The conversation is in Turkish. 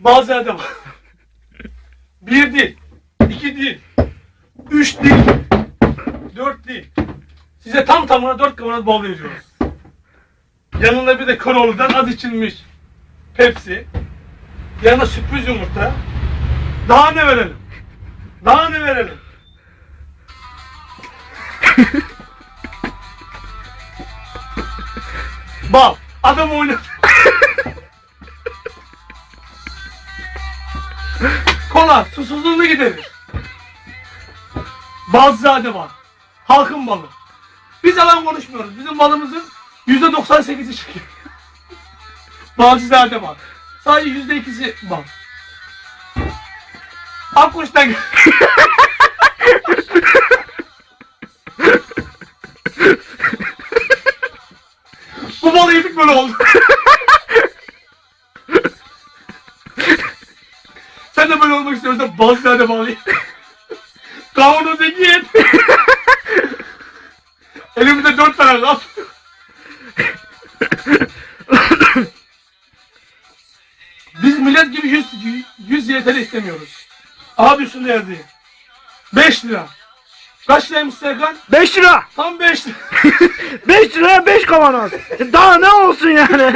Bazıları var. Bir değil, iki değil, üç değil, dört değil. Size tam tamına dört kavanoz bol veriyoruz. Yanında bir de Koroğlu'dan az içilmiş Pepsi. Yanına sürpriz yumurta. Daha ne verelim? Daha ne verelim? Bal. Adam oynat. Kola susuzluğunu giderir. Balzade var. Halkın balı. Biz yalan konuşmuyoruz. Bizim balımızın yüzde 98'i çıkıyor. Balzade var. Sadece yüzde ikisi bal. Akkuş'tan Bu balı yedik böyle oldu. Sen de böyle olmak istiyorsan Balzade balı ye. Kavanoz iki et. Elimizde dört tane kal. Biz millet gibi yüz, yüz YTL istemiyoruz. Abi şunu yazayım. 5 lira. Kaç liraymış Serkan? 5 lira. Tam 5 lira. 5 liraya 5 kavanoz. Daha ne olsun yani?